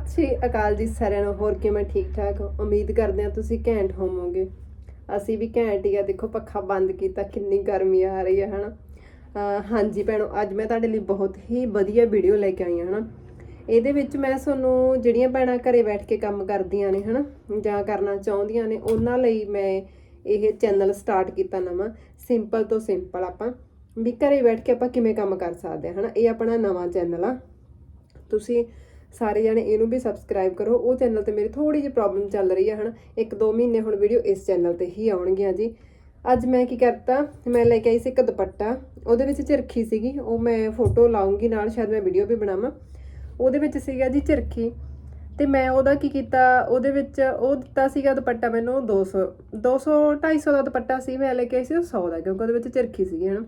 ਸਤਿ ਸ਼੍ਰੀ ਅਕਾਲ ਜੀ ਸਾਰਿਆਂ ਨੂੰ, ਹੋਰ ਕਿਵੇਂ ਠੀਕ ਠਾਕ? ਉਮੀਦ ਕਰਦੇ ਹਾਂ ਤੁਸੀਂ ਘੈਂਟ ਹੋਵੋਗੇ। ਅਸੀਂ ਵੀ ਘੈਂਟ ਹੀ ਆ, ਦੇਖੋ ਪੱਖਾ ਬੰਦ ਕੀਤਾ, ਕਿੰਨੀ ਗਰਮੀ ਆ ਰਹੀ ਹੈ, ਹਨਾ? ਹਾਂਜੀ ਭੈਣੋ, ਅੱਜ ਮੈਂ ਤੁਹਾਡੇ ਲਈ ਬਹੁਤ ਹੀ ਵਧੀਆ ਵੀਡੀਓ ਲੈ ਕੇ ਆਈ ਹਾਂ, ਹਨਾ? ਇਹਦੇ ਵਿੱਚ ਮੈਂ ਤੁਹਾਨੂੰ ਜਿਹੜੀਆਂ ਭੈਣਾਂ ਘਰੇ ਬੈਠ ਕੇ ਕੰਮ ਕਰਦੀਆਂ ਨੇ, ਹਨਾ, ਜਾਂ ਕਰਨਾ ਚਾਹੁੰਦੀਆਂ ਨੇ, ਉਹਨਾਂ ਲਈ ਮੈਂ ਇਹ ਚੈਨਲ ਸਟਾਰਟ ਕੀਤਾ ਨਵਾਂ ਸਿੰਪਲ ਤੋਂ ਸਿੰਪਲ ਆਪਾਂ, ਵੀ ਘਰੇ ਬੈਠ ਕੇ ਆਪਾਂ ਕਿਵੇਂ ਕੰਮ ਕਰ ਸਕਦੇ ਹਾਂ, ਹਨਾ? ਇਹ ਆਪਣਾ ਨਵਾਂ ਚੈਨਲ ਆ। ਤੁਸੀਂ ਸਾਰੇ ਜਣੇ ਇਹਨੂੰ ਵੀ ਸਬਸਕ੍ਰਾਈਬ ਕਰੋ। ਉਹ ਚੈਨਲ ਤੇ ਮੇਰੀ ਥੋੜੀ ਜਿਹੀ ਪ੍ਰੋਬਲਮ ਚੱਲ ਰਹੀ ਹੈ ਹਨ। ਇੱਕ ਦੋ ਮਹੀਨੇ ਹੁਣ ਵੀਡੀਓ ਇਸ ਚੈਨਲ ਤੇ ਹੀ ਆਉਣਗੀਆਂ ਜੀ। ਅੱਜ ਮੈਂ ਕੀ ਕਰਤਾ, ਮੈਂ ਲੈ ਕੇ ਆਈ ਸੀ ਇੱਕ ਦੁਪੱਟਾ। ਉਹਦੇ ਵਿੱਚ ਝਰਖੀ ਸੀਗੀ। ਉਹ ਮੈਂ ਫੋਟੋ ਲਾਉਂਗੀ ਨਾਲ, ਸ਼ਾਇਦ ਮੈਂ ਵੀਡੀਓ ਵੀ ਬਣਾਵਾਂ। ਉਹਦੇ ਵਿੱਚ ਸੀਗਾ ਜੀ ਝਰਖੀ ਤੇ ਮੈਂ ਉਹਦਾ ਕੀ ਕੀਤਾ, ਉਹਦੇ ਵਿੱਚ ਉਹ ਦਿੱਤਾ ਸੀਗਾ ਦੁਪੱਟਾ ਮੈਨੂੰ 200 200 250 ਦਾ ਦੁਪੱਟਾ ਸੀ। ਮੈਂ ਲੈ ਕੇ ਆਈ ਸੀ 100 ਦਾ, ਕਿਉਂਕਿ ਉਹਦੇ ਵਿੱਚ ਝਰਖੀ ਸੀਗੀ ਹਨਾ।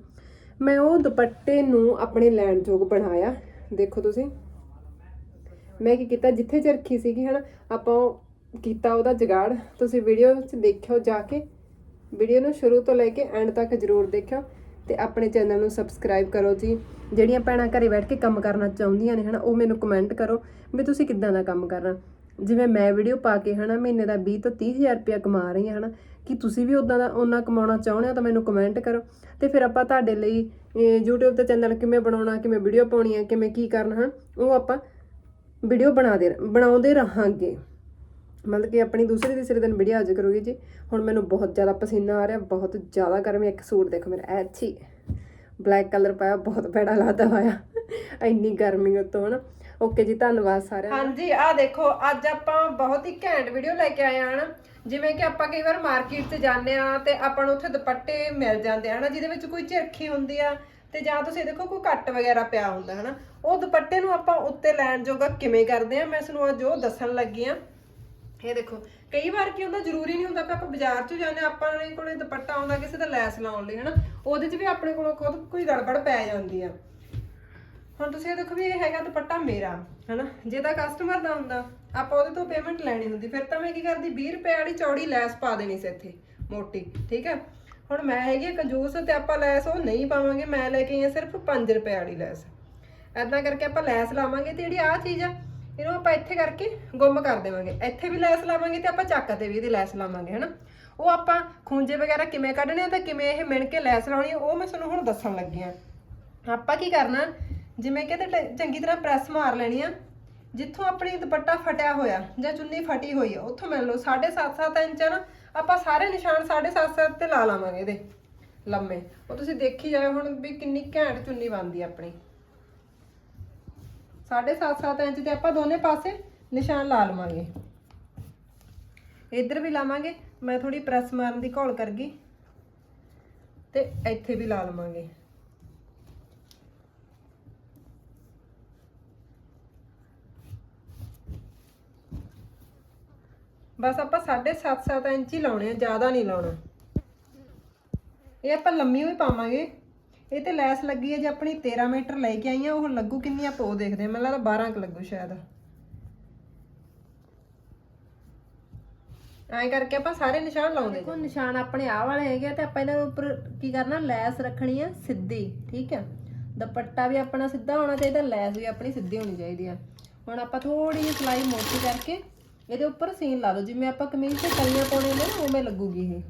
ਮੈਂ ਉਹ ਦੁਪੱਟੇ ਨੂੰ ਆਪਣੇ ਲੈਣ ਯੋਗ ਬਣਾਇਆ। ਦੇਖੋ ਤੁਸੀਂ। ਮੈਂ ਕੀ ਕੀਤਾ ਜਿੱਥੇ ਚਰਖੀ ਸੀਗੀ ਹਨਾ ਆਪਾਂ ਉਹ ਕੀਤਾ ਉਹਦਾ ਜਗਾੜ ਤੁਸੀਂ ਵੀਡੀਓ 'ਚ ਦੇਖਿਓ ਜਾ ਕੇ। ਵੀਡੀਓ ਨੂੰ ਸ਼ੁਰੂ ਤੋਂ ਲੈ ਕੇ ਐਂਡ ਤੱਕ ਜਰੂਰ ਦੇਖਿਓ ਤੇ ਆਪਣੇ ਚੈਨਲ ਨੂੰ ਸਬਸਕ੍ਰਾਈਬ ਕਰੋ ਜੀ। ਜਿਹੜੀਆਂ ਭੈਣਾਂ ਘਰੇ ਬੈਠ ਕੇ ਕੰਮ ਕਰਨਾ ਚਾਹੁੰਦੀਆਂ ਨੇ ਹਨਾ ਉਹ ਮੈਨੂੰ ਕਮੈਂਟ ਕਰੋ ਵੀ ਤੁਸੀਂ ਕਿੱਦਾਂ ਦਾ ਕੰਮ ਕਰਨਾ। ਜਿਵੇਂ ਮੈਂ ਵੀਡੀਓ ਪਾ ਕੇ ਹਨਾ ਮਹੀਨੇ ਦਾ 20 ਤੋਂ 30000 ਰੁਪਇਆ ਕਮਾ ਰਹੀ ਹਾਂ ਹਨਾ ਕਿ ਤੁਸੀਂ ਵੀ ਉਦਾਂ ਦਾ ਉਹਨਾਂ ਕਮਾਉਣਾ ਚਾਹੁੰਦੇ ਹੋ ਤਾਂ ਮੈਨੂੰ ਕਮੈਂਟ ਕਰੋ। ਤੇ ਫਿਰ ਆਪਾਂ ਤੁਹਾਡੇ ਲਈ ਅਹ, YouTube ਤੇ ਚੈਨਲ ਕਿਵੇਂ ਬਣਾਉਣਾ ਕਿਵੇਂ ਵੀਡੀਓ ਪਾਉਣੀ ਹੈ ਕਿਵੇਂ ਕੀ ਕਰਨਾ ਹਨ ਉਹ ਆਪਾਂ ਵੀਡੀਓ ਬਣਾਦੇ ਬਣਾਉਂਦੇ ਰਹਾਂਗੇ। ਮਤਲਬ ਕਿ ਆਪਣੀ ਦੂਸਰੇ ਤੀਸਰੇ ਦਿਨ ਵੀਡੀਓ ਅੱਜ ਕਰੂਗੀ ਜੀ। ਹੁਣ ਮੈਨੂੰ ਬਹੁਤ ਜ਼ਿਆਦਾ ਪਸੀਨਾ ਆ ਰਿਹਾ, ਬਹੁਤ ਜ਼ਿਆਦਾ ਗਰਮੀ ਇੱਕ ਸੂਟ ਦੇਖੋ ਮੇਰਾ ਐਚੀ ਬਲੈਕ ਕਲਰ ਪਾਇਆ, ਬਹੁਤ ਭੈੜਾ ਲੱਗਦਾ ਹੋਇਆ। ਇੰਨੀ ਗਰਮੀ ਉਤੋਂ, ਹਨਾ। ਓਕੇ ਜੀ, ਧੰਨਵਾਦ ਸਾਰਿਆਂ ਦਾ। ਹਾਂਜੀ ਆ ਦੇਖੋ, ਅੱਜ ਆਪਾਂ ਬਹੁਤ ਹੀ ਘੈਂਟ ਵੀਡੀਓ ਲੈ ਕੇ ਆਏ ਹਾਂ ਜਿਵੇਂ ਕਿ ਆਪਾਂ ਕਈ ਵਾਰ ਮਾਰਕੀਟ 'ਚ ਜਾਂਦੇ ਆ ਤੇ ਆਪਾਂ ਨੂੰ ਉੱਥੇ ਦੁਪੱਟੇ ਮਿਲ ਜਾਂਦੇ ਆ, ਹਨਾ, ਜਿਹਦੇ ਵਿੱਚ ਕੋਈ ਝਿਰਖੀ ਹੁੰਦੀ ਆ ਤੇ ਜਾਂ ਤੁਸੀਂ ਦੇਖੋ ਕੋਈ ਕੱਟ ਵਗੈਰਾ ਪਿਆ ਹੁੰਦਾ, ਹਨਾ? ਉਹ ਦੁਪੱਟੇ ਨੂੰ ਆਪਾਂ ਉੱਤੇ ਲੈਣ ਜੋਗਾ ਕਿਵੇਂ ਕਰਦੇ ਆ? ਮੈਂ ਤੁਹਾਨੂੰ ਅੱਜ ਉਹ ਦੱਸਣ ਲੱਗੀ ਆ। ਇਹ ਦੇਖੋ, ਕਈ ਵਾਰ ਕੀ ਹੁੰਦਾ, ਜ਼ਰੂਰੀ ਨਹੀਂ ਹੁੰਦਾ ਕਿ ਆਪਾਂ ਬਾਜ਼ਾਰ 'ਚ ਜਾਂਦੇ ਆਪਾਂ ਨੇ ਕੋਲੇ ਦੁਪੱਟਾ ਆਉਂਦਾ, ਕਿਸੇ ਦਾ ਲੈਸ ਲਾਉਣ ਲਈ, ਹਨਾ? ਉਹਦੇ 'ਚ ਵੀ ਆਪਣੇ ਕੋਲੋਂ ਖੁਦ ਕੋਈ ਗੜਬੜ ਪੈ ਜਾਂਦੀ ਆ। ਹੁਣ ਤੁਸੀਂ ਇਹ ਦੇਖੋ ਵੀ ਇਹ ਹੈਗਾ ਦੁਪੱਟਾ ਮੇਰਾ, ਹਨਾ? ਜੇ ਤਾਂ ਕਸਟਮਰ ਦਾ ਹੁੰਦਾ, ਆਪਾਂ ਉਹਦੇ ਤੋਂ ਪੇਮੈਂਟ ਲੈਣੀ ਹੁੰਦੀ, ਫਿਰ ਤਾਂ ਮੈਂ ਕੀ ਕਰਦੀ 20 ਰੁਪਏ ਵਾਲੀ ਚੌੜੀ ਲੈਸ ਪਾ ਦੇਣੀ ਸੀ ਇੱਥੇ, ਮੋਟੀ, ਠੀਕ ਹੈ ਹੁਣ ਮੈਂ ਹੈਗੀ ਕੰਜੂਸ ਤੇ ਆਪਾਂ ਲੈਸ ਉਹ ਨਹੀਂ ਪਾਵਾਂਗੇ ਮੈਂ ਲੈ ਕੇ ਆਈ ਹਾਂ ਸਿਰਫ 5 ਰੁਪਏ ਵਾਲੀ ਲੈਸ। ਐਦਾਂ ਕਰਕੇ ਆਪਾਂ ਲੈਸ ਲਾਵਾਂਗੇ ਤੇ ਜਿਹੜੀ ਆਹ ਚੀਜ਼ ਆ ਇਹਨੂੰ ਆਪਾਂ ਇੱਥੇ ਕਰਕੇ ਗੁੰਮ ਕਰ ਦੇਵਾਂਗੇ। ਇੱਥੇ ਵੀ ਲੈਸ ਲਾਵਾਂਗੇ ਤੇ ਆਪਾਂ ਚੱਕ ਤੇ ਵੀ ਇਹਦੀ ਲੈਸ ਲਾਵਾਂਗੇ ਹਨਾ? ਉਹ ਆਪਾਂ ਖੂੰਜੇ ਵਗੈਰਾ ਕਿਵੇਂ ਕੱਢਣੇ ਆ ਤੇ ਕਿਵੇਂ ਇਹ ਮਿਣ ਕੇ ਲੈਸ ਲਾਉਣੀ ਆ, ਉਹ ਮੈਂ ਤੁਹਾਨੂੰ ਹੁਣ ਦੱਸਣ ਲੱਗੀ ਆ ਆਪਾਂ ਕੀ ਕਰਨਾ ਜਿਵੇਂ ਕਿ ਤੇ ਚੰਗੀ ਤਰ੍ਹਾਂ ਪ੍ਰੈਸ ਮਾਰ ਲੈਣੀ ਆ ਜਿੱਥੋਂ ਆਪਣੀ ਦੁਪੱਟਾ ਫਟਿਆ ਹੋਇਆ ਜਾਂ ਚੁੰਨੀ ਫਟੀ ਹੋਈ ਆ, ਉੱਥੋਂ ਮੰਨ ਲਓ। 7.5 ਇੰਚ ਆ ਨਾ, ਆਪਾਂ ਸਾਰੇ ਨਿਸ਼ਾਨ 7.5 ਤੇ ਲਾ ਲਾਵਾਂਗੇ ਇਹਦੇ, ਲੰਮੇ। ਉਹ ਤੁਸੀਂ ਦੇਖੀ ਜਾਓ ਹੁਣ ਵੀ ਕਿੰਨੀ ਘੈਂਟ ਚੁੰਨੀ ਬਣਦੀ ਆ ਆਪਣੀ। 7.5 ਇੰਚ ਤੇ ਆਪਾਂ ਦੋਨੇ ਪਾਸੇ ਨਿਸ਼ਾਨ ਲਾ ਲਵਾਂਗੇ। ਇੱਧਰ ਵੀ ਲਾਵਾਂਗੇ, ਮੈਂ ਥੋੜੀ ਪ੍ਰੈਸ ਮਾਰਨ ਦੀ ਘੋਲ ਕਰ ਗਈ। ਤੇ ਇੱਥੇ ਵੀ ਲਾ ਲਵਾਂਗੇ। ਬਸ ਆਪਾਂ 7.5 ਇੰਚ ਹੀ ਲਾਉਣੇ ਆ, ਜ਼ਿਆਦਾ ਨਹੀਂ ਲਾਉਣਾ। ਇਹ ਆਪਾਂ ਲੰਮੀ ਵੀ ਪਾਵਾਂਗੇ। ਇਹ ਤੇ ਲੈਸ ਲੱਗੀ ਹੈ ਜੇ ਆਪਣੀ 13 ਮੀਟਰ ਲੈ ਕੇ ਆਈ ਆ, ਉਹ ਲੱਗੂ ਕਿੰਨੀ ਆਪਾਂ ਉਹ ਦੇਖਦੇ ਆ। ਮੈਨੂੰ ਲੱਗਦਾ 12 ਕ ਲੱਗੂ ਸ਼ਾਇਦ। ਐਂ ਕਰਕੇ ਆਪਾਂ ਸਾਰੇ ਨਿਸ਼ਾਨ ਲਾਉਂਦੇ ਦੇਖੋ, ਨਿਸ਼ਾਨ ਆਪਣੇ ਆਹ ਵਾਲੇ ਹੈਗੇ ਆ ਤੇ ਆਪਾਂ ਇਹਨਾਂ ਦੇ ਉੱਪਰ ਕੀ ਕਰਨਾ, ਲੈਸ ਰੱਖਣੀ ਆ ਸਿੱਧੀ, ਠੀਕ ਹੈ ਦੁਪੱਟਾ ਵੀ ਆਪਣਾ ਸਿੱਧਾ ਹੋਣਾ ਚਾਹੀਦਾ, ਲੈਸ ਵੀ ਆਪਣੀ ਸਿੱਧੀ ਹੋਣੀ ਚਾਹੀਦੀ ਆ। ਹੁਣ ਆਪਾਂ ਥੋੜੀ ਜਿਹੀ ਸਲਾਈ ਮੋਟੀ ਕਰਕੇ ਇਹਦੇ ਉੱਪਰ ਸੀਨ ਲਾ ਦਿਓ ਜਿਵੇਂ ਆਪਾਂ ਕਮੀਜ਼ ਤੇ ਕਲੀਆਂ ਪਾਉਣੇ ਨੇ ਨਾ, ਉਵੇਂ ਲੱਗੂਗੀ ਇਹ।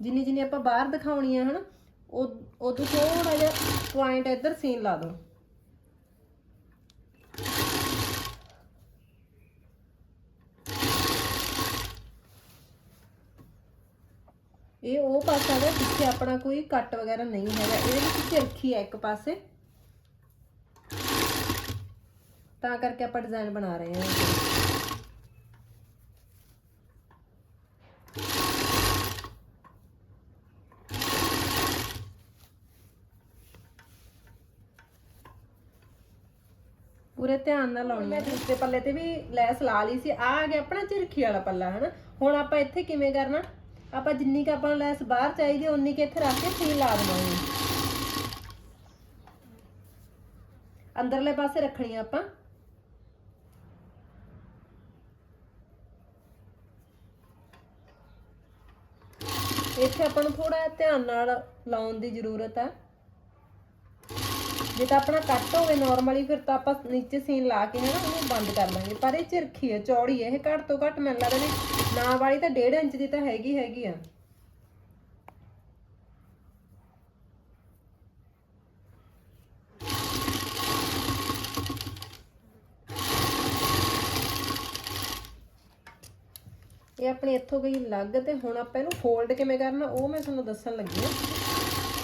ਜਿੰਨੀ ਜਿੰਨੀ ਆਪਾਂ ਬਾਹਰ ਦਿਖਾਉਣੀ ਹੈ ਹਨਾ, ਉਹ ਉਦੋਂ ਥੋੜਾ ਜਿਹਾ ਪੁਆਇੰਟ ਇੱਧਰ ਸੀਨ ਲਾ ਦਿਓ। ਇਹ ਉਹ ਪਾਸਾ ਹੈ ਜਿੱਥੇ ਆਪਣਾ ਕੋਈ ਕੱਟ ਵਗੈਰਾ ਨਹੀਂ ਹੈਗਾ। ਇਹਦੇ ਵਿੱਚ ਝਰਖੀ ਹੈ ਇੱਕ ਪਾਸੇ। ਤਾਂ ਕਰਕੇ ਆਪਾਂ ਡਿਜ਼ਾਈਨ ਬਣਾ ਰਹੇ ਹਾਂ। ਪੂਰੇ ਧਿਆਨ ਨਾਲ ਲਾਉਣੀ ਮੈਂ ਦੂਸਰੇ ਪੱਲੇ ਤੇ ਵੀ ਲੈਸ ਲਾ ਲਈ ਸੀ। ਆ ਆ ਗਿਆ ਆਪਣਾ ਝਿਰਖੀ ਵਾਲਾ ਪੱਲਾ, ਹਨਾ? ਹੁਣ ਆਪਾਂ ਇੱਥੇ ਕਿਵੇਂ ਕਰਨਾ? ਆਪਾਂ ਜਿੰਨੀ ਕ ਆਪਾਂ ਨੂੰ ਲੈਸ ਬਾਹਰ ਚਾਹੀਦੀ ਹੈ ਉਨੀ ਕ ਇੱਥੇ ਰੱਖ ਕੇ ਸੀਲ ਲਾ ਦੇਵਾਂਗੇ ਅੰਦਰਲੇ ਪਾਸੇ ਰੱਖਣੀ ਆ ਆਪਾਂ। ਇੱਥੇ ਆਪਾਂ ਨੂੰ ਥੋੜਾ ਧਿਆਨ ਨਾਲ ਲਾਉਣ ਦੀ ਜ਼ਰੂਰਤ ਹੈ ਜੇ ਤਾਂ ਆਪਣਾ ਕੱਟ ਹੋਵੇ ਨਾਰਮਲੀ ਫਿਰ ਤਾਂ ਆਪਾਂ ਨੀਚੇ ਸੀਨ ਲਾ ਕੇ ਹੈ ਉਹਨੂੰ ਬੰਦ ਕਰ ਲਾਂਗੇ। ਪਰ ਇਹ ਚਿਰਖੀ ਹੈ, ਚੌੜੀ ਹੈ, ਇਹ ਘੱਟ ਤੋਂ ਘੱਟ ਮੈਨੂੰ ਲੱਗਦਾ ਵੀ ਨਾ ਵਾਲੀ ਤਾਂ 1.5 ਇੰਚ ਦੀ ਤਾਂ ਹੈਗੀ ਹੈਗੀ ਆ। ਇਹ ਆਪਣੀ ਇੱਥੋਂ ਗਈ ਲੱਗ ਤੇ ਹੁਣ ਆਪਾਂ ਇਹਨੂੰ ਫੋਲਡ ਕਿਵੇਂ ਕਰਨਾ, ਉਹ ਮੈਂ ਤੁਹਾਨੂੰ ਦੱਸਣ ਲੱਗੀ ਹਾਂ।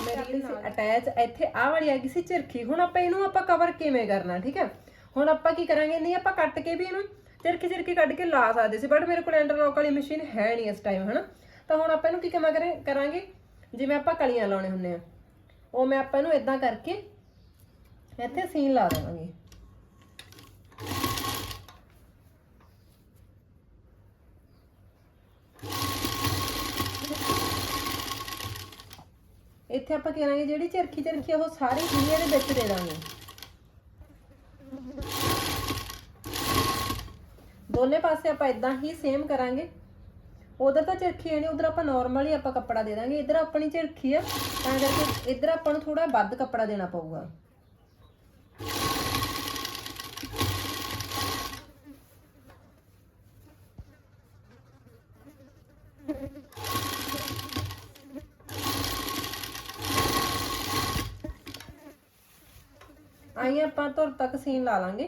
ਮੇਰੀ ਸੀ ਅਟੈਚ ਇੱਥੇ ਆਹ ਵਾਲੀ ਆ ਗਈ ਸੀ ਚਿਰਖੀ। ਹੁਣ ਆਪਾਂ ਇਹਨੂੰ ਆਪਾਂ ਕਵਰ ਕਿਵੇਂ ਕਰਨਾ ਠੀਕ ਹੈ? ਹੁਣ ਆਪਾਂ ਕੀ ਕਰਾਂਗੇ? ਨਹੀਂ ਆਪਾਂ ਕੱਟ ਕੇ ਵੀ ਇਹਨੂੰ ਚਿਰਖੀ ਚਿਰਖੀ ਕੱਢ ਕੇ ਲਾ ਸਕਦੇ ਸੀ ਬਟ ਮੇਰੇ ਕੋਲ ਇੰਟਰਲੌਕ ਵਾਲੀ ਮਸ਼ੀਨ ਹੈ ਨਹੀਂ ਇਸ ਟਾਈਮ ਹਨਾ? ਤਾਂ ਹੁਣ ਆਪਾਂ ਇਹਨੂੰ ਕੀ ਕਿਵੇਂ ਕਰੇ ਕਰਾਂਗੇ? ਜਿਵੇਂ ਆਪਾਂ ਕਲੀਆਂ ਲਾਉਣੇ ਹੁੰਦੇ ਆ ਉਹ ਮੈਂ ਆਪਾਂ ਇਹਨੂੰ ਇਦਾਂ ਕਰਕੇ ਇੱਥੇ ਸੀਨ ਲਾ ਦੇਵਾਂਗੇ। ਇੱਥੇ ਆਪਾਂ ਕਰਾਂਗੇ ਜਿਹੜੀ ਚਰਖੀ ਚਰਖੀ ਉਹ ਸਾਰੀ ਦੁਨੀਆ ਦੇ ਵਿੱਚ ਦੇ ਦਾਂਗੇ। ਦੋਨੇ ਪਾਸੇ ਆਪਾਂ ਇਦਾਂ ਹੀ ਸੇਮ ਕਰਾਂਗੇ। ਉਧਰ ਤਾਂ ਚਰਖੀ ਹੈ ਨਹੀਂ ਉਧਰ ਆਪਾਂ ਨਾਰਮਲੀ ਆਪਾਂ ਕੱਪੜਾ ਦੇ ਦਾਂਗੇ। ਇਧਰ ਆਪਣੀ ਚਰਖੀ ਆ, ਤਾਂ ਕਰਕੇ ਇਧਰ ਆਪਾਂ ਨੂੰ ਥੋੜਾ ਵੱਧ ਕੱਪੜਾ ਦੇਣਾ ਪਊਗਾ ਆਈ ਆਪਾਂ ਧੁਰ ਤੱਕ ਸੀਨ ਲਾ ਲਾਂਗੇ।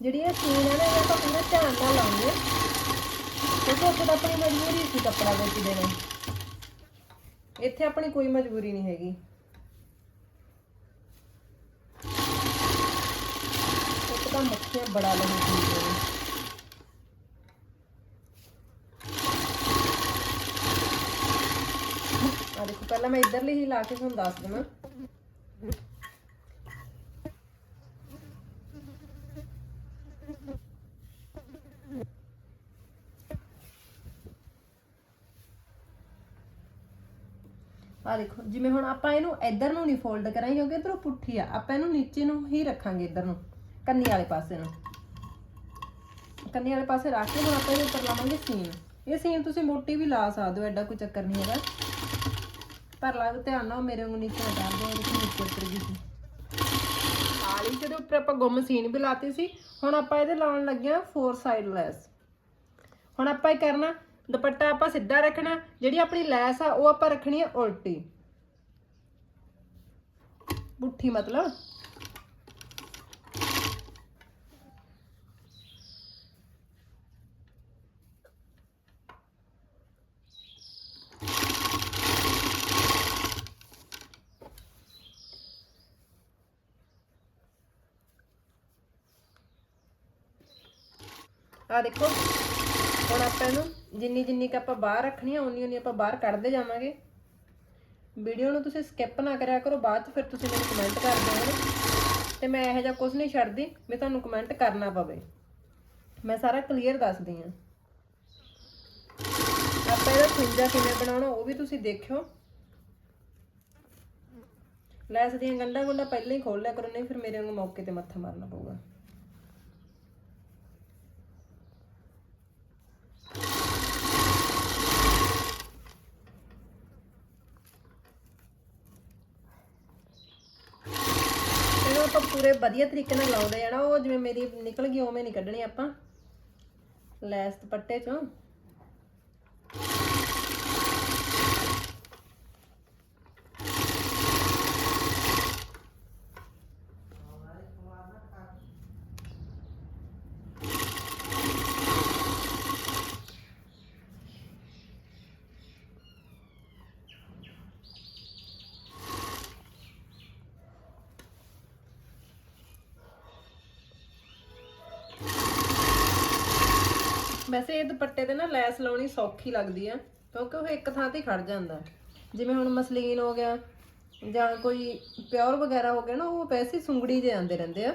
ਜਿਹੜੀ ਇਹ ਸੀਨ ਹੈ ਨਾ, ਇਹ ਆਪਾਂ ਪੂਰਾ ਧਿਆਨ ਨਾਲ ਲਾਉਣੀ ਕਿਉਂਕਿ ਉੱਥੇ ਤਾਂ ਆਪਣੀ ਮਜਬੂਰੀ ਸੀ ਕੱਪੜਾ ਵਿੱਚ ਦੇਣਾ। ਇੱਥੇ ਆਪਣੀ ਕੋਈ ਮਜਬੂਰੀ ਨਹੀਂ ਹੈਗੀ। ਇੱਕ ਤਾਂ ਮੱਖੀਆਂ ਬੜਾ ਲਹੂ ਪੀਂਦੀਆਂ ਨੇ ਆ ਦੇਖੋ ਪਹਿਲਾਂ ਮੈਂ ਇਧਰਲੀ ਹੀ ਲਾ ਕੇ ਤੁਹਾਨੂੰ ਦੱਸ ਦਵਾਂ। ਆ ਦੇਖੋ, ਜਿਵੇਂ ਹੁਣ ਆਪਾਂ ਇਹਨੂੰ ਇੱਧਰ ਨੂੰ ਨਹੀਂ ਫੋਲਡ ਕਰਾਂਗੇ, ਕਿਉਂਕਿ ਇਧਰੋਂ ਪੁੱਠੀ ਆ। ਆਪਾਂ ਇਹਨੂੰ ਨੀਚੇ ਨੂੰ ਹੀ ਰੱਖਾਂਗੇ, ਇੱਧਰ ਨੂੰ, ਕੰਨੀ ਵਾਲੇ ਪਾਸੇ ਨੂੰ। ਕੰਨੀ ਵਾਲੇ ਪਾਸੇ ਰੱਖ ਕੇ ਹੁਣ ਆਪਾਂ ਇਹਦੇ ਉੱਪਰ ਲਾਵਾਂਗੇ ਸੀਨ ਇਹ ਸੀਨ ਤੁਸੀਂ ਮੋਟੀ ਵੀ ਲਾ ਸਕਦੇ ਹੋ, ਐਡਾ ਕੋਈ ਚੱਕਰ ਨਹੀਂ ਹੈਗਾ। ਪਰ ਲਾ ਧਿਆਨ ਨਾਲ ਮੇਰੇ ਵਾਂਗੂ ਨੀਚੇ ਨਾ ਡਾਲ ਦਿਓ ਨੀਚੇ ਉੱਤਰ ਗਈ ਸੀ। ਆਲੀ ਜਿਹਦੇ ਉੱਪਰ ਆਪਾਂ ਗੁੰਮ ਸੀਨ ਵੀ ਲਾਤੀ ਸੀ। ਹੁਣ ਆਪਾਂ ਇਹਦੇ ਲਾਉਣ ਲੱਗੇ ਆ ਫੋਰ ਸਾਈਡ ਲੈਸ ਹੁਣ ਆਪਾਂ ਇਹ ਕਰਨਾ, ਦੁਪੱਟਾ ਆਪਾਂ ਸਿੱਧਾ ਰੱਖਣਾ, ਜਿਹੜੀ ਆਪਣੀ ਲੈਸ ਆ ਉਹ ਆਪਾਂ ਰੱਖਣੀ ਆ ਉਲਟੀ। ਪੁੱਠੀ ਮਤਲਬ। ਆ ਦੇਖੋ। ਹੁਣ ਆਪਾਂ ਇਹਨੂੰ ਜਿੰਨੀ ਜਿੰਨੀ ਕ ਆਪਾਂ ਬਾਹਰ ਰੱਖਣੀ ਆ, ਉਨੀ ਉਨੀ ਆਪਾਂ ਬਾਹਰ ਕੱਢਦੇ ਜਾਵਾਂਗੇ। ਵੀਡੀਓ ਨੂੰ ਤੁਸੀਂ ਸਕਿਪ ਨਾ ਕਰਿਆ ਕਰੋ, ਬਾਅਦ ਚ ਫਿਰ ਤੁਸੀਂ ਮੈਨੂੰ ਕਮੈਂਟ ਕਰ ਦਿਓ ਤੇ ਮੈਂ ਇਹੋ ਜਿਹਾ ਕੁਝ ਨਹੀਂ ਛੱਡਦੀ ਮੈਂ ਤੁਹਾਨੂੰ ਕਮੈਂਟ ਕਰਨਾ ਪਵੇ। ਮੈਂ ਸਾਰਾ ਕਲੀਅਰ ਦੱਸਦੀ ਆ ਆਪਾਂ ਇਹਦਾ ਖੁੰਝਾ ਕਿਵੇਂ ਬਣਾਉਣਾ, ਉਹ ਵੀ ਤੁਸੀਂ ਦੇਖਿਓ। ਲੈਸ ਦੀਆਂ ਗੰਢਾਂ ਗੁੰਡਾ ਪਹਿਲਾਂ ਹੀ ਖੋਲ ਲਿਆ ਕਰੋ, ਨਹੀਂ ਫਿਰ ਮੇਰੇ ਨੂੰ ਮੌਕੇ ਤੇ ਮੱਥਾ ਮਾਰਨਾ ਪਊਗਾ ਇਹਨੂੰ ਆਪਾਂ ਪੂਰੇ ਵਧੀਆ ਤਰੀਕੇ ਨਾਲ ਲਾਉਂਦੇ ਆ ਨਾ, ਉਹ ਜਿਵੇਂ ਮੇਰੀ ਨਿਕਲ ਗਈ, ਉਵੇਂ ਨਹੀਂ ਕੱਢਣੀ ਆਪਾਂ। ਲੈਸ ਦੁਪੱਟੇ ਚੋਂ। ਵੈਸੇ ਇਹ ਦੁਪੱਟੇ ਤੇ ਨਾ ਲੈਸ ਲਾਉਣੀ ਸੌਖੀ ਲੱਗਦੀ ਆ, ਕਿਉਂਕਿ ਉਹ ਇੱਕ ਥਾਂ ਤੇ ਖੜ ਜਾਂਦਾ। ਜਿਵੇਂ ਹੁਣ ਮਸਲੀਨ ਹੋ ਗਿਆ, ਜਾਂ ਕੋਈ ਪਿਓਰ ਵਗੈਰਾ ਹੋ ਗਿਆ ਨਾ, ਉਹ ਵੈਸੇ ਹੀ ਸੁੰਗੜੀ ਦੇ ਆਉਂਦੇ ਰਹਿੰਦੇ ਆ।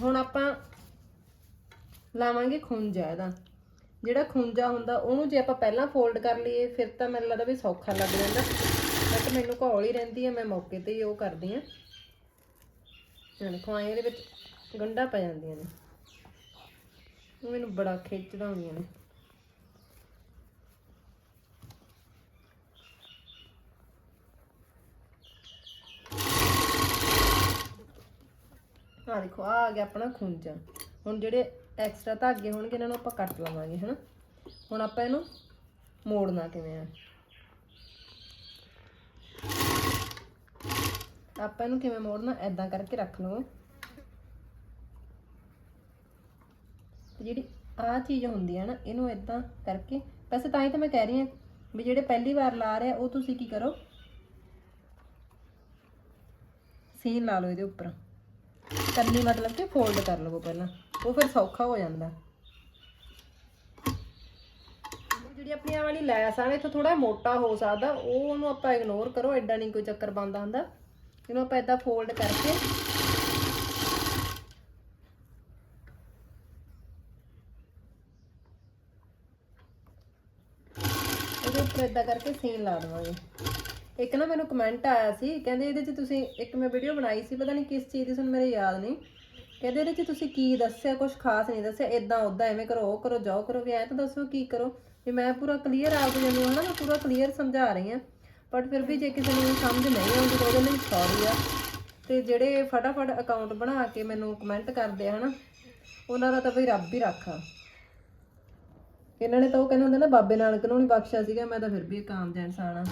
ਹੁਣ ਆਪਾਂ ਲਾਵਾਂਗੇ ਖੁੰਝਾ ਇਹਦਾ। ਜਿਹੜਾ ਖੁੰਝਾ ਹੁੰਦਾ, ਉਹਨੂੰ ਜੇ ਆਪਾਂ ਪਹਿਲਾਂ ਫੋਲਡ ਕਰ ਲਈਏ, ਫਿਰ ਤਾਂ ਮੈਨੂੰ ਲੱਗਦਾ ਵੀ ਸੌਖਾ ਲੱਗ ਜਾਂਦਾ। ਬਟ ਮੈਨੂੰ ਘੋਲ ਹੀ ਰਹਿੰਦੀ ਹੈ, ਮੈਂ ਮੌਕੇ ਤੇ ਹੀ ਉਹ ਕਰਦੀ ਹਾਂ। ਹੁਣ ਖਵਾਏ ਇਹਦੇ ਵਿੱਚ ਗੰਢਾਂ ਪੈ ਜਾਂਦੀਆਂ ਨੇ। ਉਹ ਮੈਨੂੰ ਬੜਾ ਖਿੱਚਦਾ ਹੁੰਦੀਆਂ ਨੇ। ਆ ਦੇਖੋ ਆ ਆ ਗਿਆ ਆਪਣਾ ਖੁੰਝਾ। ਹੁਣ ਜਿਹੜੇ ਐਕਸਟਰਾ ਧਾਗੇ ਹੋਣਗੇ, ਇਹਨਾਂ ਨੂੰ ਆਪਾਂ ਕੱਟ ਲਵਾਂਗੇ, ਹਨਾ? ਹੁਣ ਆਪਾਂ ਇਹਨੂੰ ਮੋੜਨਾ ਕਿਵੇਂ ਆ? ਆਪਾਂ ਇਹਨੂੰ ਕਿਵੇਂ ਮੋੜਨਾ ਐਦਾਂ ਕਰਕੇ ਰੱਖ ਲਵੋ। ਤੇ ਜਿਹੜੀ ਆ ਚੀਜ਼ ਹੁੰਦੀ ਹੈ ਨਾ, ਇਹਨੂੰ ਐਦਾਂ ਕਰਕੇ, ਵੈਸੇ ਤਾਂ ਹੀ ਤਾਂ ਮੈਂ ਕਹਿ ਰਹੀ ਹਾਂ ਵੀ ਜਿਹੜੇ ਪਹਿਲੀ ਵਾਰ ਲਾ ਰਹੇ ਆ, ਉਹ ਤੁਸੀਂ ਕੀ ਕਰੋ? ਸੀਨ ਲਾ ਲਓ ਇਹਦੇ ਉੱਪਰ। ਕਰਨੀ ਮਤਲਬ ਕਿ ਫੋਲਡ ਕਰ ਲਵੋ ਪਹਿਲਾਂ, ਉਹ ਫਿਰ ਸੌਖਾ ਹੋ ਜਾਂਦਾ। ਜਿਹੜੀ ਆਪਣੀ ਆ ਵਾਲੀ ਲੈਸ ਆ ਨਾ, ਇੱਥੋਂ ਥੋੜਾ ਮੋਟਾ ਹੋ ਸਕਦਾ, ਉਹ ਉਹਨੂੰ ਆਪਾਂ ਇਗਨੋਰ ਕਰੋ ਐਡਾ ਨਹੀਂ ਕੋਈ ਚੱਕਰ ਬੰਦਾ ਹੁੰਦਾ। ਇਹਨੂੰ ਆਪਾਂ ਏਦਾਂ ਫੋਲਡ ਕਰਕੇ ਇਹਦੇ ਉੱਪਰ ਏਦਾਂ ਕਰਕੇ ਸੀਨ ਲਾ ਦੇਵਾਂਗੇ। ਇੱਕ ਨਾ ਮੈਨੂੰ ਕਮੈਂਟ ਆਇਆ ਸੀ, ਕਹਿੰਦੇ ਇਹਦੇ 'ਚ ਤੁਸੀਂ ਇੱਕ ਮੈਂ ਵੀਡੀਓ ਬਣਾਈ ਸੀ, ਪਤਾ ਨਹੀਂ ਕਿਸ ਚੀਜ਼ ਦੀ, ਤੁਹਾਨੂੰ ਮੇਰੇ ਯਾਦ ਨਹੀਂ ਕਹਿੰਦੇ ਇਹਦੇ 'ਚ ਤੁਸੀਂ ਕੀ ਦੱਸਿਆ ਕੁਝ ਖਾਸ ਨਹੀਂ ਦੱਸਿਆ ਇਦਾਂ ਉਦਾਂ ਐਵੇਂ ਕਰੋ, ਉਹ ਕਰੋ, ਜਾਓ, ਕਰੋ, ਵੀ ਐਂ ਤਾਂ ਦੱਸੋ ਕੀ ਕਰੋ। ਵੀ ਮੈਂ ਪੂਰਾ ਕਲੀਅਰ ਆਪ ਨੂੰ ਹਨਾ, ਮੈਂ ਪੂਰਾ ਕਲੀਅਰ ਸਮਝਾ ਰਹੀ ਹਾਂ। ਬਟ ਫਿਰ ਵੀ ਜੇ ਕਿਸੇ ਨੂੰ ਸਮਝ ਨਹੀਂ ਆਉਂਦੀ ਤਾਂ ਉਹਦੇ ਲਈ ਸੌਰੀ ਆ। ਤੇ ਜਿਹੜੇ ਫਟਾਫਟ ਅਕਾਊਂਟ ਬਣਾ ਕੇ ਮੈਨੂੰ ਕਮੈਂਟ ਕਰਦੇ ਆ ਹਨਾ, ਉਹਨਾਂ ਦਾ ਤਾਂ ਬਈ ਰੱਬ ਹੀ ਰੱਖਾ ਇਹਨਾਂ ਨੇ ਤਾਂ ਉਹ ਕਹਿੰਦੇ ਹੁੰਦੇ ਨਾ, ਬਾਬੇ ਨਾਨਕ ਨੂੰ ਨਹੀਂ ਬਖਸ਼ਿਆ ਸੀਗਾ, ਮੈਂ ਤਾਂ ਫਿਰ ਵੀ ਇੱਕ ਆਮ ਜਿਹਾ ਇਨਸਾਨ ਆ।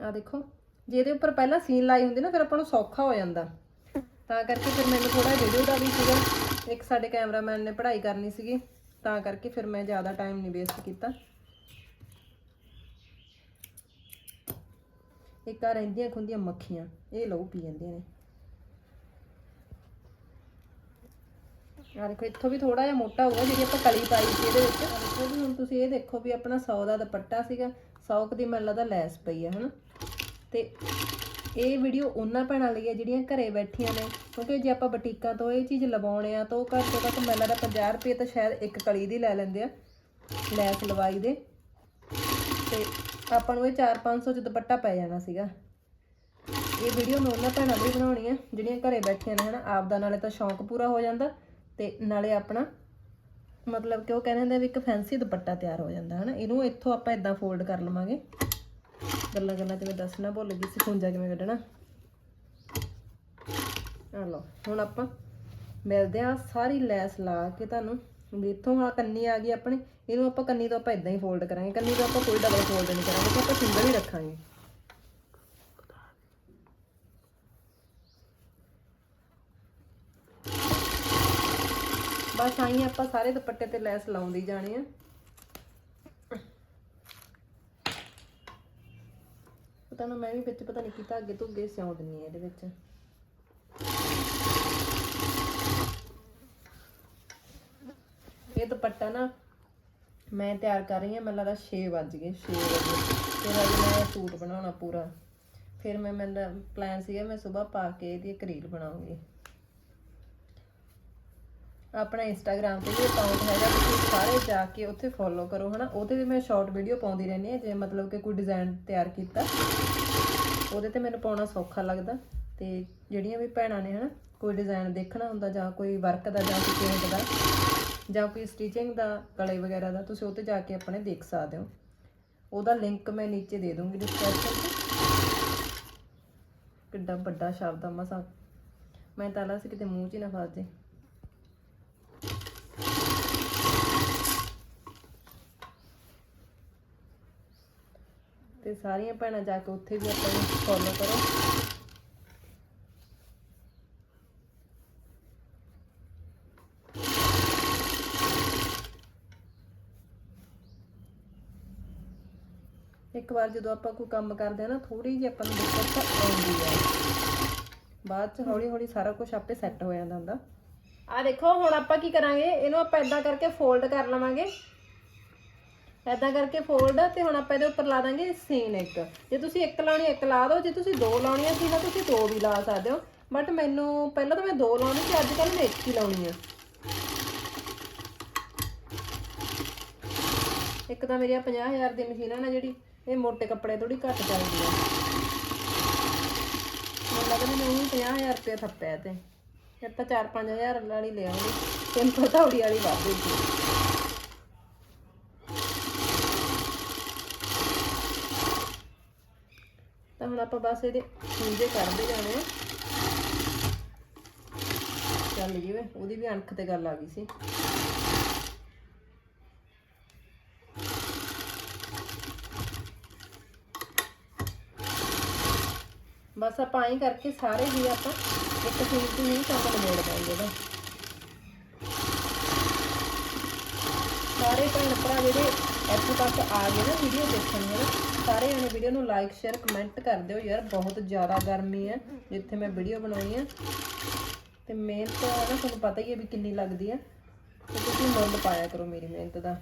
ਆ ਦੇਖੋ, ਜੇ ਇਹਦੇ ਉੱਪਰ ਪਹਿਲਾਂ ਸੀਨ ਲਾਈ ਹੁੰਦੀ ਨਾ, ਫਿਰ ਆਪਾਂ ਨੂੰ ਸੌਖਾ ਹੋ ਜਾਂਦਾ। ਤਾਂ ਕਰਕੇ ਫਿਰ ਮੈਨੂੰ ਥੋੜਾ ਵੀਡੀਓ ਦਾ ਵੀ ਸੀਗਾ। ਇੱਕ ਸਾਡੇ ਕੈਮਰਾਮੈਨ ਨੇ ਪੜ੍ਹਾਈ ਕਰਨੀ ਸੀਗੀ। ਤਾਂ ਕਰਕੇ ਫਿਰ ਮੈਂ ਜ਼ਿਆਦਾ ਟਾਈਮ ਨਹੀਂ ਵੇਸਟ ਕੀਤਾ। ਇੱਕ ਆ ਰਹਿੰਦੀਆਂ ਖੁੰਦੀਆਂ ਮੱਖੀਆਂ, ਇਹ ਲਹੂ ਪੀ ਜਾਂਦੀਆਂ ਨੇ। ਆ ਦੇਖੋ, ਇੱਥੋਂ ਵੀ ਥੋੜਾ ਜਿਹਾ ਮੋਟਾ ਹੋਊਗਾ, ਜਿਹੜੀ ਆਪਾਂ ਕਲੀ ਪਾਈ ਸੀ ਇਹਦੇ ਵਿੱਚ। ਦੇਖੋ ਵੀ ਹੁਣ ਤੁਸੀਂ ਇਹ ਦੇਖੋ ਵੀ ਆਪਣਾ 100 ਦਾ ਦੁਪੱਟਾ ਸੀਗਾ 100 ਕੁ ਦੀ ਮੈਨੂੰ ਲੱਗਦਾ ਲੈਸ ਪਈ ਆ, ਹਨਾ? ਤੇ ਇਹ ਵੀਡੀਓ ਉਹਨਾਂ ਭੈਣਾਂ ਲਈ ਹੈ ਜਿਹੜੀਆਂ ਘਰੇ ਬੈਠੀਆਂ ਨੇ। ਕਿਉਂਕਿ ਜੇ ਆਪਾਂ ਬੁਟੀਕਾਂ ਤੋਂ ਇਹ ਚੀਜ਼ ਲਵਾਉਣੇ ਆ ਤਾਂ ਉਹ ਘੱਟ ਤੋਂ ਘੱਟ ਮੈਨੂੰ ਲੱਗਦਾ 50 ਰੁਪਏ ਤਾਂ ਸ਼ਾਇਦ ਇੱਕ ਕਲੀ ਦੀ ਲੈ ਲੈਂਦੇ ਆ, ਲੈਸ ਲਵਾਈ ਦੇ। ਤੇ ਆਪਾਂ ਨੂੰ ਇਹ 4-500 ਚ ਦੁਪੱਟਾ ਪੈ ਜਾਣਾ ਸੀਗਾ। ਇਹ ਵੀਡੀਓ ਮੈਂ ਉਹਨਾਂ ਭੈਣਾਂ ਲਈ ਬਣਾਉਣੀ ਆ, ਜਿਹੜੀਆਂ ਘਰੇ ਬੈਠੀਆਂ ਨੇ, ਹਨਾ। ਆਪ ਦਾ ਨਾਲੇ ਤਾਂ ਸ਼ੌਂਕ ਪੂਰਾ ਹੋ ਜਾਂਦਾ ਤੇ ਨਾਲੇ ਆਪਣਾ ਮਤਲਬ ਕਿ ਉਹ ਕਹਿੰਦੇ ਹੁੰਦੇ ਆ ਵੀ ਇੱਕ ਫੈਂਸੀ ਦੁਪੱਟਾ ਤਿਆਰ ਹੋ ਜਾਂਦਾ, ਹਨਾ। ਇਹਨੂੰ ਇੱਥੋਂ ਆਪਾਂ ਇਦਾਂ ਫੋਲਡ ਕਰ ਲਵਾਂਗੇ। ਗੱਲਾਂ ਗੱਲਾਂ ਤੇ ਮੈਂ ਦੱਸਣਾ ਭੁੱਲ ਗਈ ਸੀ, ਖੁੰਝਾ ਕਿਵੇਂ ਕੱਢਣਾ। ਆ ਲਓ, ਹੁਣ ਆਪਾਂ ਮਿਲਦੇ ਆ ਸਾਰੀ ਲੈਸ ਲਾ ਕੇ ਤੁਹਾਨੂੰ। ਇੱਥੋਂ ਆ ਕੰਨੀ ਆ ਗਈ ਆਪਣੀ, ਇਹਨੂੰ ਆਪਾਂ ਕੰਨੀ ਤੋਂ ਆਪਾਂ ਇਦਾਂ ਹੀ ਫੋਲਡ ਕਰਾਂਗੇ। ਕੰਨੀ ਤੋਂ ਆਪਾਂ ਕੋਈ ਡਬਲ ਫੋਲਡ ਨਹੀਂ ਕਰਾਂਗੇ ਤੇ ਆਪਾਂ ਸਿੰਗਲ ਹੀ ਰੱਖਾਂਗੇ। ਬਸ ਆਈ ਆਪਾਂ ਸਾਰੇ ਦੁਪੱਟੇ ਤੇ ਲੈਸ ਲਾਉਂਦੀ ਜਾਣੀ ਆ। ਪਤਾ ਮੈਂ ਵੀ ਵਿੱਚ ਪਤਾ ਨਹੀਂ ਕੀ ਧਾਗੇ ਧੁੱਗੇ ਸਿਉਂ ਦਿੰਨੀ ਆ ਇਹਦੇ ਵਿੱਚ। ਇਹ ਦੁਪੱਟਾ ਨਾ ਮੈਂ ਤਿਆਰ ਕਰ ਰਹੀ ਹਾਂ, ਮੈਨੂੰ ਲੱਗਦਾ 6 ਵੱਜ ਗਏ 6 ਵਜੇ ਫਿਰ ਅੱਜ ਮੈਂ ਸੂਟ ਬਣਾਉਣਾ ਪੂਰਾ। ਫਿਰ ਮੈਂ ਮੇਰਾ ਪਲਾਨ ਸੀਗਾ ਮੈਂ ਸਵੇਰ ਪਾ ਕੇ ਇਹਦੀ ਇੱਕ ਰੀਲ ਬਣਾਉਂਗੀ। ਆਪਣਾ ਇੰਸਟਾਗ੍ਰam ਤੇ ਵੀ ਅਕਾਊਂਟ ਹੈਗਾ, ਤੁਸੀਂ ਸਾਰੇ ਜਾ ਕੇ ਉੱਥੇ ਫੋਲੋ ਕਰੋ, ਹਨਾ? ਉਹਦੇ 'ਤੇ ਮੈਂ ਸ਼ਾਰਟ ਵੀਡੀਓ ਪਾਉਂਦੀ ਰਹਿੰਦੀ ਹਾਂ, ਜੇ ਮਤਲਬ ਕਿ ਕੋਈ ਡਿਜ਼ਾਈਨ ਤਿਆਰ ਕੀਤਾ। ਉਹਦੇ ਤੇ ਮੈਨੂੰ ਪਾਉਣਾ ਸੌਖਾ ਲੱਗਦਾ। ਤੇ ਜਿਹੜੀਆਂ ਵੀ ਭੈਣਾਂ ਨੇ, ਹਨਾ, ਕੋਈ ਡਿਜ਼ਾਈਨ ਦੇਖਣਾ ਹੁੰਦਾ ਜਾਂ ਕੋਈ ਵਰਕ ਦਾ ਜਾਂ ਕੋਈ ਪੇਂਟ ਦਾ, ਜਾਂ ਕੋਈ ਸਟਿਚਿੰਗ ਦਾ ਗਲੇ ਵਗੈਰਾ ਦਾ, ਤੁਸੀਂ ਉੱਤੇ ਜਾ ਕੇ ਆਪਣੇ ਦੇਖ ਸਕਦੇ ਹੋ। ਉਹਦਾ ਲਿੰਕ ਮੈਂ ਨੀਚੇ ਦੇ ਦੂੰਗੀ ਡਿਸਕ੍ਰਿਪਸ਼ਨ 'ਚ ਕਿੱਡਾ ਵੱਡਾ ਸ਼ਬਦ ਆ, ਮਸਾ। ਮੈਂ ਤਾਂ ਲਾ ਸੀ ਕਿਤੇ ਮੂੰਹ 'ਚ ਹੀ ਨਾ ਫਸ ਜੇ ਤੇ ਸਾਰੀਆਂ ਭੈਣਾਂ ਜਾ ਕੇ ਉੱਥੇ ਵੀ ਆਪਾਂ ਨੂੰ ਫੋਲੋ ਕਰੋ। ਇੱਕ ਵਾਰ ਜਦੋਂ ਆਪਾਂ ਕੋਈ ਕੰਮ ਕਰਦੇ ਆ ਨਾ ਥੋੜੀ ਜਿਹੀ ਆਪਾਂ ਨੂੰ ਦਿੱਕਤ ਆਉਂਦੀ ਆ ਬਾਅਦ ਚ ਹੌਲੀ ਹੌਲੀ ਸਾਰਾ ਕੁਝ ਆਪੇ ਸੈੱਟ ਹੋ ਜਾਂਦਾ ਹੁੰਦਾ। ਆ ਦੇਖੋ, ਹੁਣ ਆਪਾਂ ਕੀ ਕਰਾਂਗੇ? ਇਹਨੂੰ ਆਪਾਂ ਇਦਾਂ ਕਰਕੇ ਫੋਲਡ ਕਰ ਲਵਾਂਗੇ। ਐਦਾਂ ਕਰਕੇ ਫੋਲਡ ਤੇ ਹੁਣ ਆਪਾਂ ਇਹਦੇ ਉੱਪਰ ਲਾ ਦਾਂਗੇ ਸੀਨ ਇੱਕ। ਜੇ ਤੁਸੀਂ ਇੱਕ ਲਾਉਣੀ ਇੱਕ ਲਾ ਦਿਓ, ਜੇ ਤੁਸੀਂ ਦੋ ਲਾਉਣੀਆਂ ਸੀ ਤਾਂ ਤੁਸੀਂ ਦੋ ਵੀ ਲਾ ਸਕਦੇ ਹੋ। ਬਟ ਮੈਨੂੰ ਪਹਿਲਾਂ ਤਾਂ ਮੈਂ ਦੋ ਲਾਉਣੀ ਸੀ, ਅੱਜ ਕੱਲ ਮੈਂ ਇੱਕ ਹੀ ਲਾਉਣੀ ਆ। ਇੱਕ ਤਾਂ ਮੇਰੀ 50000 ਦੀ ਮਸ਼ੀਨ ਆ ਨਾ ਜਿਹੜੀ, ਇਹ ਮੋਟੇ ਕੱਪੜੇ ਥੋੜੀ ਘੱਟ ਚੱਲਦੀ ਆ। ਮੈਨੂੰ ਲੱਗਦਾ ਮੈਨੂੰ ਉਹੀ 50000 ਰੁਪਏ ਥੱਪਿਆ ਤੇ। ਫਿਰ ਤਾਂ 4-5000 ਵਾਲੀ ਲੈ ਆਉਂਗੀ। ਸਿੰਪਲ ਧੌੜੀ ਵਾਲੀ ਵਾਧੂ ਸੀ ਆਪਾਂ ਬਸ ਇਹਦੇ ਖੂੰਜੇ ਕੱਢਦੇ ਜਾਣੇ ਆ। ਚੱਲ ਜੀ ਵੇ ਉਹਦੀ ਵੀ ਅਣਖ ਤੇ ਗੱਲ ਆ ਗਈ ਸੀ। ਬਸ ਆਪਾਂ ਐਂ ਕਰਕੇ ਸਾਰੇ ਹੀ ਆਪਾਂ ਇੱਕ ਸੀਨ ਤੋਂ ਹੀ ਕੰਮ ਨਿਬੇੜ ਦਾਂਗੇ ਇਹਦਾ। ਸਾਰੇ ਭੈਣ ਭਰਾ ਜਿਹੜੇ ਇੱਥੇ ਤੱਕ ਆ ਗਏ ਨਾ ਵੀਡੀਓ ਦੇਖਣ ਨੂੰ। ਸਾਰੇ ਜਣੇ ਵੀਡੀਓ ਨੂੰ ਲਾਈਕ ਸ਼ੇਅਰ ਕਮੈਂਟ ਕਰ ਦਿਓ ਯਾਰ। ਬਹੁਤ ਜ਼ਿਆਦਾ ਗਰਮੀ ਹੈ, ਜਿੱਥੇ ਮੈਂ ਵੀਡੀਓ ਬਣਾਉਣੀ ਹੈ। ਤੇ ਮਿਹਨਤ ਨਾ, ਤੁਹਾਨੂੰ ਪਤਾ ਹੀ ਹੈ ਵੀ ਕਿੰਨੀ ਲੱਗਦੀ ਹੈ। ਤੇ ਤੁਸੀਂ ਮੁੱਲ ਪਾਇਆ ਕਰੋ ਮੇਰੀ ਮਿਹਨਤ ਦਾ।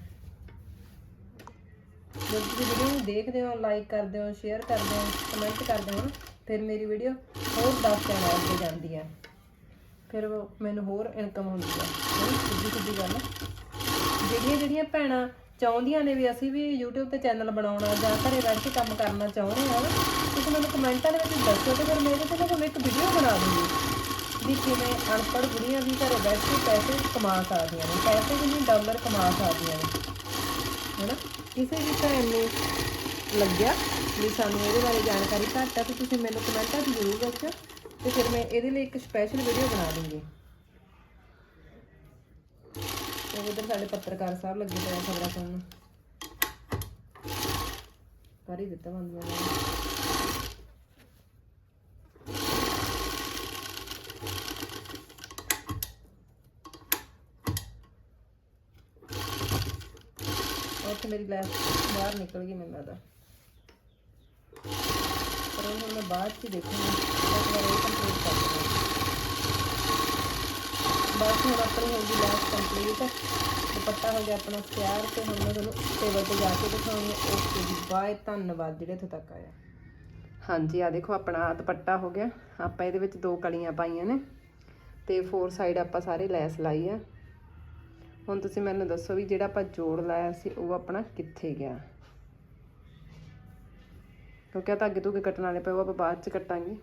ਜਦੋਂ ਤੁਸੀਂ ਵੀਡੀਓ ਨੂੰ ਦੇਖਦੇ ਹੋ ਲਾਈਕ ਕਰਦੇ ਹੋ ਸ਼ੇਅਰ ਕਰਦੇ ਹੋ ਕਮੈਂਟ ਕਰਦੇ ਹੋ ਫਿਰ ਮੇਰੀ ਵੀਡੀਓ ਹੋਰ 10 ਚੈਨਲ ਅੱਗੇ ਜਾਂਦੀ ਹੈ। ਫਿਰ ਮੈਨੂੰ ਹੋਰ ਇਨਕਮ ਹੁੰਦੀ ਹੈ। ਨਹੀਂ ਸਿੱਧੀ ਸਿੱਧੀ ਗੱਲ ਹੈ। ਜਿਹੜੀਆਂ ਜਿਹੜੀਆਂ ਭੈਣਾਂ ਚਾਹੁੰਦੀਆਂ ਨੇ ਵੀ ਅਸੀਂ ਵੀ YouTube ਤੇ ਚੈਨਲ ਬਣਾਉਣਾ ਜਾਂ ਘਰੇ ਬੈਠ ਕੇ ਕੰਮ ਕਰਨਾ ਚਾਹੁੰਦੇ ਹਾਂ। ਨਾ, ਤੁਸੀਂ ਮੈਨੂੰ ਕਮੈਂਟਾਂ ਦੇ ਵਿੱਚ ਦੱਸੋ ਤੇ ਫਿਰ ਮੈਂ ਇਹਦੇ ਤੇ ਨਾ ਤੁਹਾਨੂੰ ਇੱਕ ਵੀਡੀਓ ਬਣਾ ਦੂੰਗੀ। ਵੀ ਕਿਵੇਂ ਅਨਪੜ੍ਹ ਬੁੜੀਆਂ ਵੀ ਘਰੇ ਬੈਠ ਕੇ ਪੈਸੇ ਕਮਾ ਸਕਦੀਆਂ ਨੇ ਪੈਸੇ ਵੀ ਨਹੀਂ ਡਾਲਰ ਕਮਾ ਸਕਦੀਆਂ ਨੇ। ਹੈਨਾ? ਕਿਸੇ ਵੀ ਭੈਣ ਨੂੰ ਲੱਗਿਆ ਵੀ ਸਾਨੂੰ ਇਹਦੇ ਬਾਰੇ ਜਾਣਕਾਰੀ ਘੱਟ ਆ ਤੇ ਤੁਸੀਂ ਮੈਨੂੰ ਕਮੈਂਟਾਂ 'ਚ ਜ਼ਰੂਰ ਦੱਸਿਓ ਤੇ ਫਿਰ ਮੈਂ ਇਹਦੇ ਲਈ ਇੱਕ ਸਪੈਸ਼ਲ ਵੀਡੀਓ ਬਣਾ ਦੂੰਗੀ। ਤੇ ਉਧਰ ਸਾਡੇ ਪੱਤਰਕਾਰ ਸਾਹਿਬ ਲੱਗੇ ਪਏ ਖਬਰਾਂ ਸੁਣਨ। ਕਰ ਹੀ ਦਿੱਤਾ ਬੰਦ ਮੈਂ। ਉੱਥੇ ਮੇਰੀ ਲੈਸ ਬਾਹਰ ਨਿਕਲ ਗਈ ਮੈਨੂੰ ਲੱਗਦਾ। ਪਰ ਉਹ ਮੈਂ ਬਾਅਦ ਚ ਹੀ ਦੇਖੂੰਗੀ। ਇੱਕ ਵਾਰ ਇਹ ਕੰਪਲੀਟ ਕਰ ਦਵਾਂਗੀ। ਹੁਣ ਆਪਣੀ ਹੋ ਗਈ ਲੈਸ ਕੰਪਲੀਟ ਦੁਪੱਟਾ ਹੋ ਗਿਆ ਆਪਣਾ ਤਿਆਰ ਤੇ ਹੁਣ ਮੈਂ ਤੁਹਾਨੂੰ ਟੇਬਲ ਤੇ ਜਾ ਕੇ ਦਿਖਾਉਣੀ ਹੈ ਓਕੇ ਜੀ, ਬਾਏ, ਧੰਨਵਾਦ ਜਿਹੜੇ ਇੱਥੇ ਤੱਕ ਆਇਆ ਹਾਂਜੀ ਆ ਦੇਖੋ ਆਪਣਾ ਦੁਪੱਟਾ ਹੋ ਗਿਆ। ਆਪਾਂ ਇਹਦੇ ਵਿੱਚ ਦੋ ਕਲੀਆਂ ਪਾਈਆਂ ਨੇ ਤੇ ਫੋਰ ਸਾਈਡ ਆਪਾਂ ਸਾਰੇ ਲੈਸ ਲਾਈ ਆ। ਹੁਣ ਤੁਸੀਂ ਮੈਨੂੰ ਦੱਸੋ ਵੀ ਜਿਹੜਾ ਆਪਾਂ ਜੋੜ ਲਾਇਆ ਸੀ, ਉਹ ਆਪਣਾ ਕਿੱਥੇ ਗਿਆ? ਕਿਉਂਕਿ ਆ ਧਾਗੇ ਧੁਗੇ ਕੱਟਣ ਵਾਲੇ ਪਏ, ਉਹ ਆਪਾਂ ਬਾਅਦ ਚ ਕੱਟਾਂਗੇ।